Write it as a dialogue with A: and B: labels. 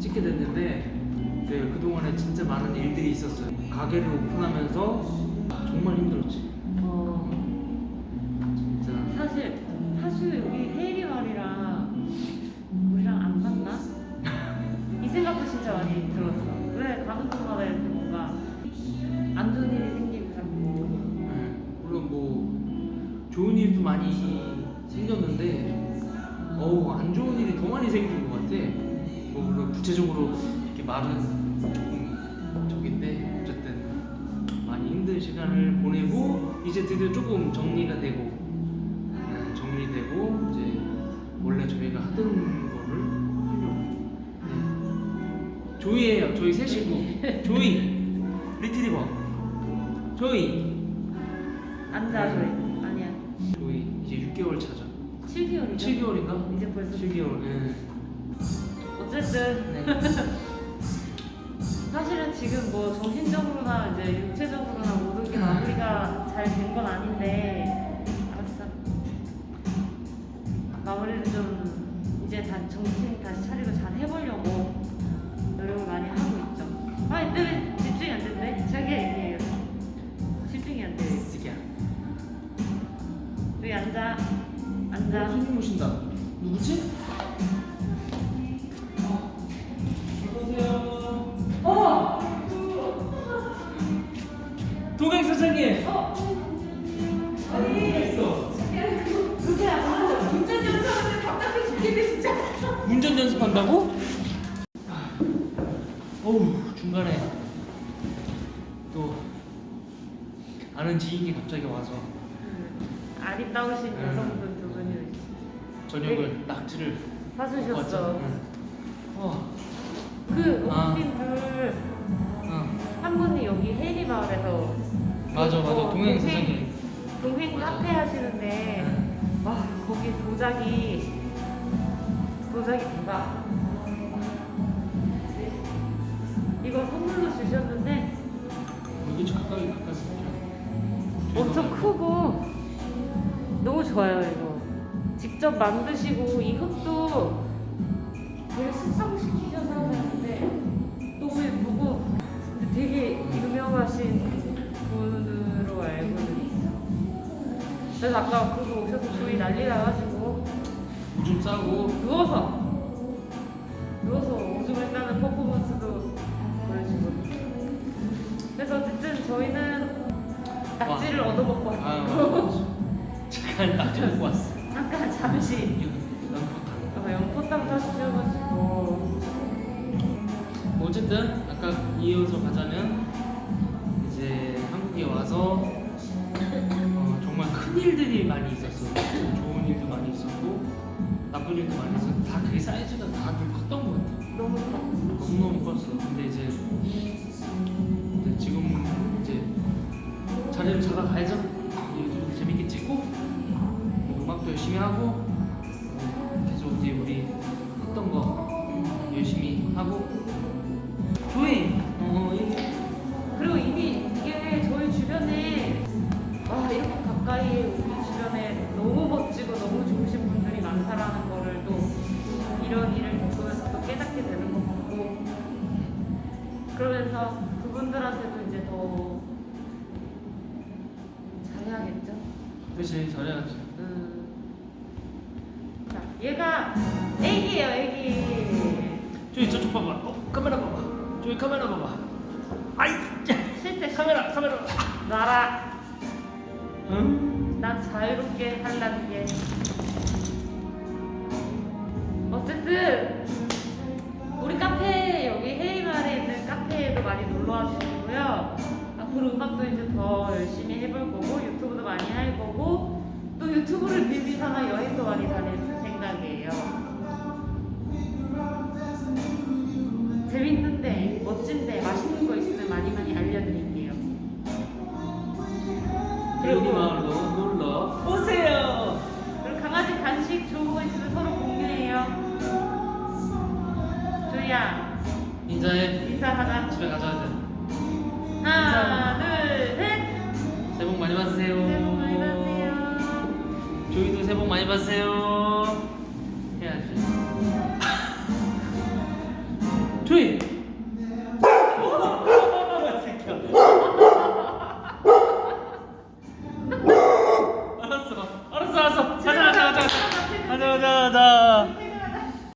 A: 찍게 됐는데 네, 그동안에 진짜 많은 일들이 있었어요. 가게를 오픈하면서 정말 힘들었지.
B: 어,
A: 진짜.
B: 사실 하수 여기 헤이리 말이랑 우리랑 안 맞나? 이 생각도 진짜 많이 들었어. 왜 가는 곳마다 이렇게 뭔가 안 좋은 일이 생기고 자꾸.
A: 네, 물론 뭐 좋은 일도 많이 생겼는데 같아. 뭐 물론 구체적으로 이렇게 말은 조금 적인데 어쨌든 많이 힘든 시간을 보내고 이제 드디어 조금 정리가 되고 네, 정리되고 이제 원래 저희가 하던 거를 하려고. 네. 조이예요. 새 식구. 조이 리트리버. 조이.
B: 앉아 저희. 아니야.
A: 저희 이제 6개월 차죠.
B: 7개월이죠.
A: 7개월인가?
B: 이제 벌써
A: 7개월. 예.
B: 어쨌든
A: 네.
B: 사실은 지금 뭐 정신적으로나 이제 육체적으로나 모든 게 마무리가 잘 된 건 아닌데 알았어 마무리를 좀 이제 다 정신 다시 차리고 잘 해보려고 노력을 많이 하고 있죠 아 근데 왜 집중이 안 된대? 자기가 얘기해요 집중이 안 돼.
A: 쓰기야.
B: 여기 앉아
A: 어,
B: 앉아
A: 손님 오신다.
B: 운전
A: 연습한다고? 어우 중간에 또 아는 지인이 갑자기 와서
B: 아리따우신
A: 음.
B: 여성분 두 분이
A: 저녁을 낙지를
B: 사주셨어.
A: 먹었죠. 응. 어,
B: 그
A: 아.
B: 어머님들
A: 어.
B: 한 분이 여기 헤리 마을에서
A: 맞아 맞아
B: 어,
A: 동행. 사장님. 맞아.
B: 카페 하시는데
A: 응.
B: 와 거기 도자기 도자기 대박. 이거 선물로 주셨는데
A: 여기 좀 가까이 가까이.
B: 엄청 크고 너무 좋아요 이거. 직접 만드시고 이 흙도 되게 숙성 그래서 아까 그거 오셔서 저희 난리 나가지고
A: 오줌 싸고
B: 누워서 누워서 오줌을 싸는 퍼포먼스도 보여주고 그래서 어쨌든 저희는 낙지를
A: 와.
B: 얻어먹고
A: 아
B: 왔고
A: 맞아. 잠깐 낙지 먹고 왔어.
B: 잠깐 잠시
A: 난
B: 어, 연포탕 사주셔가지고
A: 뭐 어쨌든 아까 이어서 가자면 이제 한국에 와서 큰 일들이 많이 있었어. 좋은 일도 많이 있었고 나쁜 일도 많이 있었고 다 그게 사이즈가 다들 컸던 것 같아.
B: 너무.
A: 너무 너무 컸어. 근데 이제, 이제 지금 이제 자리를 잡아가야죠. 좀 재밌게 찍고 뭐 음악도 열심히 하고 네, 계속 이제 우리 했던 거 열심히 하고
B: 그렇지
A: 잘해야지.
B: 음. 자, 얘가 애기예요, 애기.
A: 조이 저쪽 봐봐. 어 카메라 봐봐. 조이 카메라 봐봐. 아이
B: 실제
A: 카메라 카메라.
B: 나라.
A: 응?
B: 난 자유롭게 살라는 게 어쨌든 우리 카페 여기 헤이마을에 있는 카페에도 많이 놀러 와 주시고요 앞으로 음악도 이제 더 열심히 해볼 거고 유튜브도 많이 할 거고 또 유튜브를 빌비 삼아 여행도 많이 다닐 생각이에요 재밌는데 멋진데 맛있는 거 있으면 많이 많이 알려드릴게요
A: 여기 마을로 놀러 오세요.
B: 그리고 강아지 간식 좋은 거 있으면 서로 공유해요. 조이야,
A: 인사해.
B: 인사하자.
A: 집에 가져야 돼.
B: 하나, 둘, 셋.
A: 새해 복 많이 받으세요.
B: 새해 복 많이 받으세요.
A: 해야지. 조이. 새끼야.